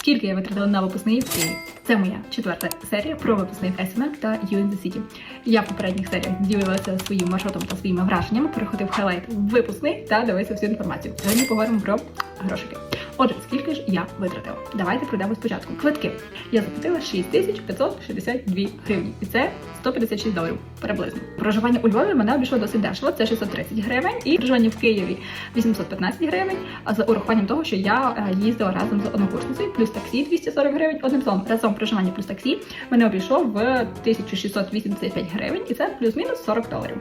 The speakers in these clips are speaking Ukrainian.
Скільки я витратила на випускний в Це моя четверта серія про випускний в та You the City. Я в попередніх серіях ділилася своїм маршрутом та своїми враженнями, переходив хайлайт випускний та дивився всю інформацію. Сьогодні поговоримо про грошики. Отже, скільки ж я витратила? Давайте пройдемо спочатку. Квитки. Я заплатила 6562 гривні, і це 156 доларів приблизно. Проживання у Львові мене обійшло досить дешево, це 630 гривень, і проживання в Києві 815 гривень. А за урахуванням того, що я е, їздила разом з однокурсницею, плюс таксі 240 гривень. Одним словом, разом проживання плюс таксі мене обійшло в 1685 гривень, і це плюс-мінус 40 доларів.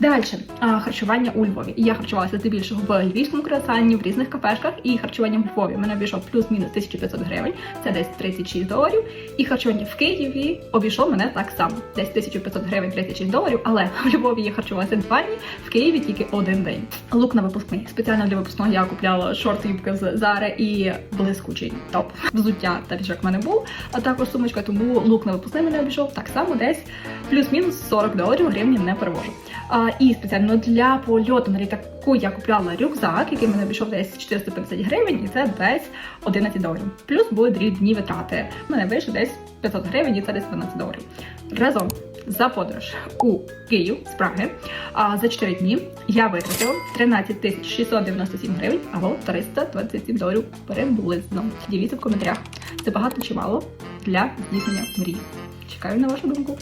Далі харчування у Львові. Я харчувалася здебільшого в львівському круасані, в різних кафешках, і харчування в Львові мене обійшло плюс-мінус 1500 гривень, це десь 36 доларів. І харчування в Києві обійшло мене так само, десь 1500 гривень 36 доларів. Але в Львові я харчувалася два дні, в Києві тільки один день. Лук на випускний. Спеціально для випускного я купляла шорти юбки з Zara і блискучий топ. Взуття та в мене був, а також сумочка, тому лук на випускний мене обійшов так само десь плюс-мінус 40 доларів гривні не перевожу. А, і спеціально для польоту на літаку я купляла рюкзак, який мене обійшов десь 450 гривень, і це десь 11 доларів. Плюс були дрібні витрати. У Мене вийшло десь 500 гривень, і це десь 12 доларів. Разом за подорож у Київ з Праги а, за 4 дні я витратила 13 697 гривень або 327 доларів приблизно. Діліться в коментарях. Це багато чи мало для здійснення мрії. Чекаю на вашу думку.